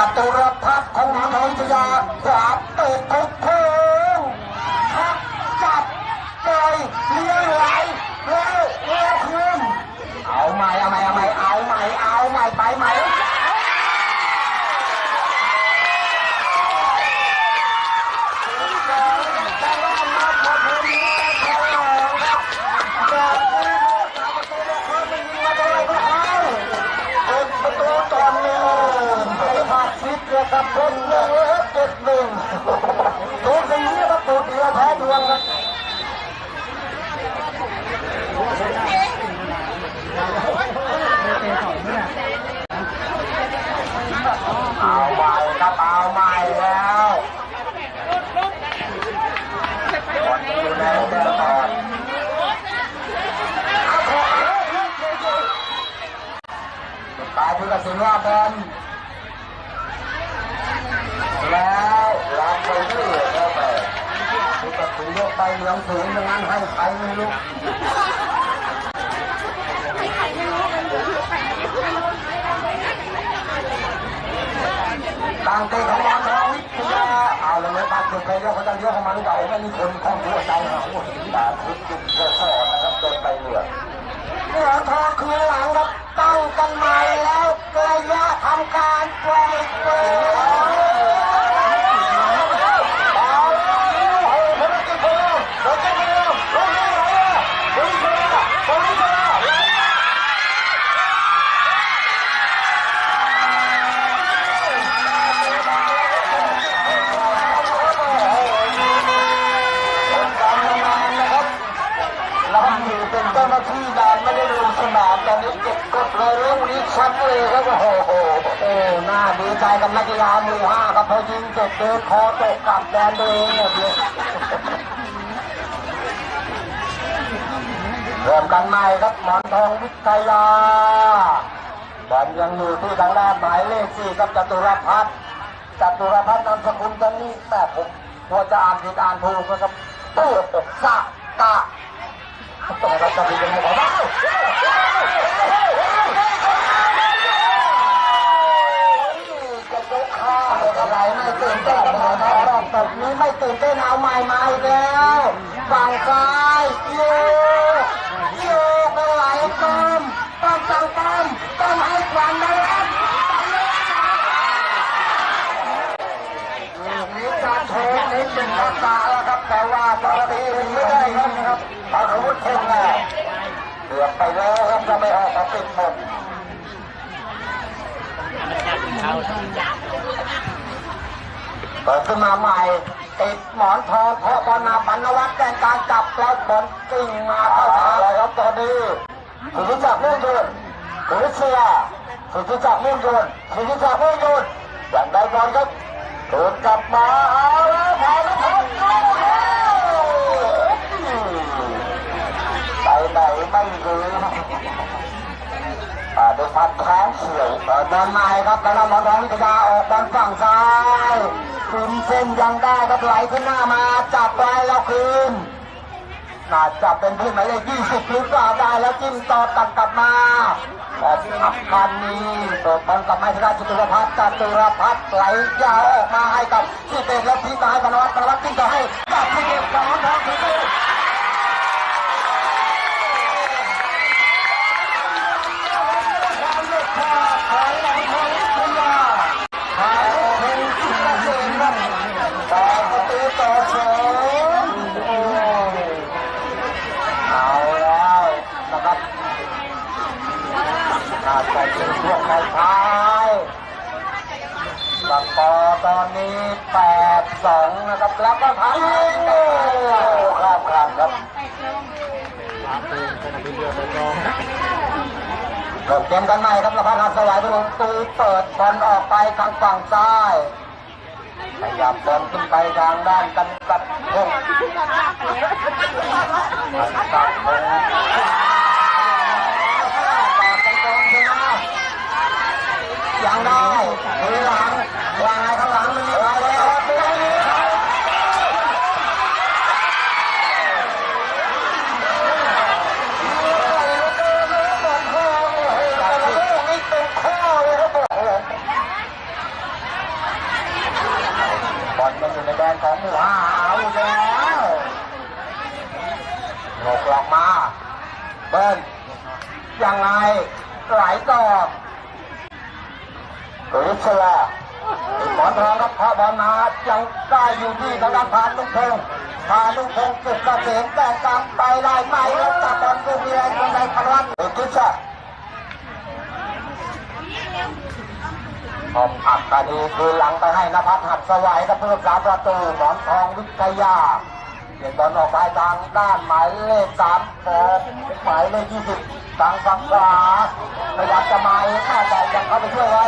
จตุรพัฒน์ของมหาวิทยาขวาเตะทุกพุ่งพักจับเลยเลี้ยงไหลแล้วเลี้ยงคืนเอาใหม่เอาใหม่เอาใหม่เอาใหม่เอาใหม่ไปใหม่ เป็นประตูตอนหนึ่งไอ้ภาค ชิดเลยครับคนหนึ่งเจ็ดหนึ่งตัวสีประตูเดียวแพ้ดวงครับเอาใหม่ครับเอาใหม่แล้วบอลอยู่ในเดินบอลเอาขอตายที่กระสินว่าบอลแล้วรับไปเรื่อยเข้าไปที่กระ สินยกไปเหลืองสูงดังนั้นให้ใครไม่รู้ต่างเตะของบอลทองวิทยาเอาเลยนะตัดจุดไปเลี้ยวเขาจะเลี้ยวเข้ามาหรือเปล่าไม่มีคนคล้องหัวใจหนะโอ้โหดาทุกจุดเพื่อสอนนะครับเดินไปเหลือเหลือทองคืนหลังครับตั้งกันใหม่แล้วระยะทำการปล่อยเปิเอาแล้วเฮ้ยคนละกี่คนคนละกี่คนคนละกี่คนคนละกี่คนคนละกี่คน เราอยู่เป็นเจ้าหน้าที่ด่านไม่ได้ลงสนามตอนนี้เก็บกดเลยลูกนี้ชัดเลยครับโอ้โหโอ้น่า ดีใจกับนักกีฬามู่ห้าครับพอยิงเสร็จเดินคอตกกลับแดนตัวเองเนี่ยเดียเริ่มกันใหม่ครับหมอนทองวิทยาบอลยังอยู่ที่ทางด้านหมายเลขสี่ครับจตุรพัฒน์จตุรพัฒน์นามสกุลตอนนี้แม่ผมกลัวจะอ่านผิดอ่านถูกนะครับโต้สะตะต้องรับการเป็นของเราจะยกข้าวอะไรไม่ตื่นเต้นนะรอบตกนี้ไม่ตื่นเต้นเอาให ม่มาอีกแล้วฝั่งซ้ายโยกโยกไปไหลต้มต้มจังต้มต้มให้ควันได้รับมีการโชว์นิดหนึ่งทักษะแล้วครับแต่ว่าปกติไม่ได้ครับนะครับอาวุธเท่งแล้วเกือบไปแล้วครับจะไม่ออกมาปิดหมดเปิดขึ้นมาใหม่ ติดหมอนทองเพราะบอลนาปันวัฒน์แกงการจับแล้วบอลกิ่งมาเข้าทางเลยครับตอนนี้สุธิจักรมุ่งยืนสุธิเชียสุธิจักรมุ่งยืนสุธิจักรมุ่งยืนอย่างใดบอลครับโดนกลับมาเอาแล้วพอแล้วพอแล้วไปไหนไม่รู้อ่าโดยพัดแข้งเฉียวเปิดบอลใหม่ครับกำลังบอลทองวิทยาออกบอลฝั่งซ้าย คืนเส้นยังได้ครับไหลขึ้นหน้ามาจับไว้แล้วคืนน่าจะเป็นพื้นหมายเลขยี่สิบหรือเปล่าได้แล้วจิ้มต่อตัดกลับมาแต่อับคันนี้เปิดบอลกลับมาที่ราชตุรพัฒน์จตุรพัฒน์ไหลยาวออกมาให้กับที่เป็นแล้วที่ตายพนวัตพนวัตจิ้มต่อให้กับที่เก็บของทองถือ เอาแล้วนะครับน่าจะเป็นช่วงท้ายๆสกอร์ตอนนี้แปดสองนะครับแล้วก็ทันครับครับครับเริ่มเกมกันใหม่ครับนภัสหัสวายประตูเปิดบอลออกไปทางฝั่งซ้ายขยับบอลขึ้นไปทางด้านกันกัดพงกัดพง ยังได้หลังวางไงข้างหลังมันมีใครแล้วนี่เป็นข้อเลยครับของหมู่ห้าเอาแล้วหลกหลอกมา เบิ้ลยังไงไหลต่อ ริชลาหมอนทองรับพระบอลมายังได้อยู่ที่ทางด้านพานลุงพงษ์พาลุงพงษ์สุดเกษมแต่กลางไปได้ไหมแล้วจับบอลลูกนี้ไอ้คนใดพลังเอกชาอมอัดตาดีคือหลังไปให้นภัสหัดสวัยกับเพิ่มสามประตูหมอนทองวิทยาเปลี่ยนบอลออกไปทางด้านหมายเลขสามออหมายเลขยี่สิบทางฝั่งขวาพยายามจะมาเองแต่ยังเข้าไปช่วยไว้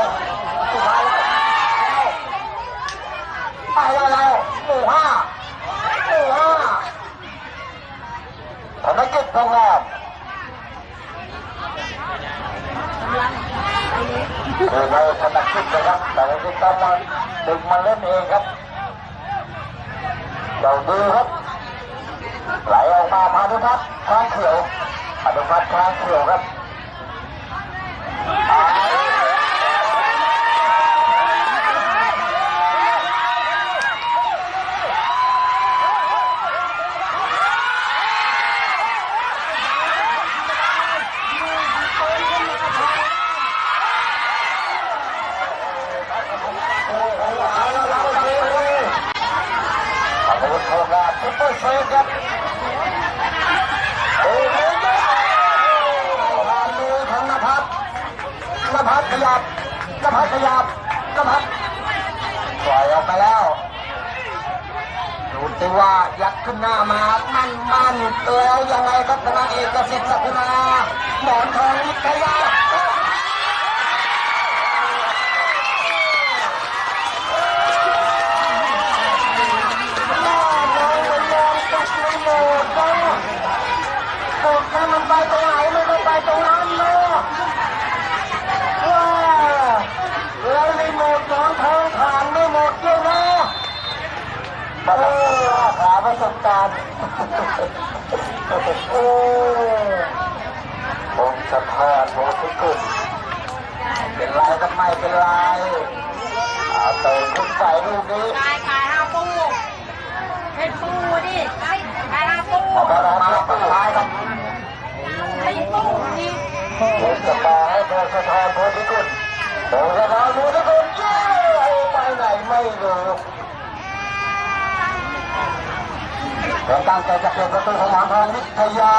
สุดท้ายแล้วไปแล้วแล้วหมู่ห้าหมู่ห้าธนกิจพงษ์แรมคือในธนกิจนะครับแต่ในที่ต้องมาดึงมาเล่นเองครับเจ้าดีครับไหลออกมาพานุพัฒน์ช้างเขียวพานุพัฒน์ช้างเขียวครับพานุพัฒน์โคราชซุปเปอร์เซฟครับโอ้โหผ่านมือของนภัสนภัส ขยับนภัสขยับนภัสปล่อยออกไปแล้วดูสิว่ายัดขึ้นหน้ามา มันมันแล้วยังไงครับธนาเอกสิทธิ์สักุณาหมอนทองวิทยาแม่มองมันมองตัดไม่หมดนะกดให้มันไปตรงไหนไม่ไปตรงนั้นเนาะว้าแล้วรีโมทหมอนทองผ่านไม่หมดด้วยนะ เออ หาประสบการณ์โอ้ผมสะพานโมทุกุลเป็นไรก็ไม่เป็นไรอาเติมขึ้นใส่ลูกนี้ขายขายห้าปูเป็นปูดิขายห้าปูพอมาเรามาสุดท้ายครับเป็นปูนี่ผมจะมาให้โดนสะพานโมทุกุลโดนสะพานโมทุกุลเย้ไปไหนไม่รู้ ผมตั้งใจจะเป็นประตูของหมอนทองวิทยา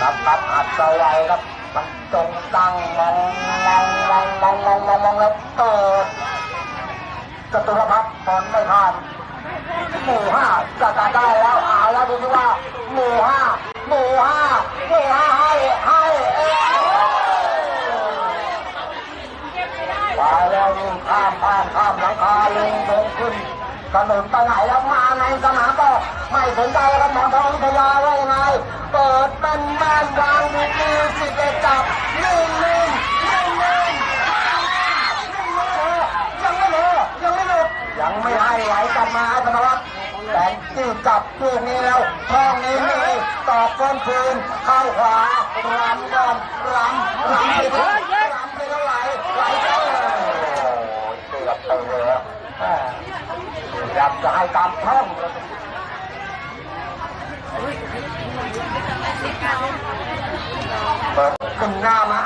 นับนับอัดสไลครับมันจงตั้งมองมองมองมองมองมองมองแล้วเปิดจตุรพัฒน์บอลไม่ผ่านหมู่ห้าจะได้แล้วเอาหมู่ห้าหมู่ห้าหมู่ห้าให้ให้เอ้ยไปแล้วยิงข้ามข้ามข้ามหลังคาลงลงขึ้นถนนไปไหนแล้วมาในสนามก็ไม่ส นใจแล้วหมอนทองวิทยาว่ายังไงเปิดเป็นม่นวางดีดีสิเดจับนิ่งนิ่งนิ่งนิ่งยังไม่รู้ยังไม่รู้ยังไม่ให้ไหลกลับมาธนวัฒน์แต่ที่จับลูกนี้แล้วช่องนี้มีตอกก้นคืนเข้าขวารำก่อนรำรำไปทุกรำไปเท่าไหร่ไหลเข้าเลยโอ้ยเกือบไปแล้วแหม่อยากจะให้ตามช่อง เลยเปิดขึ้นหน้ามา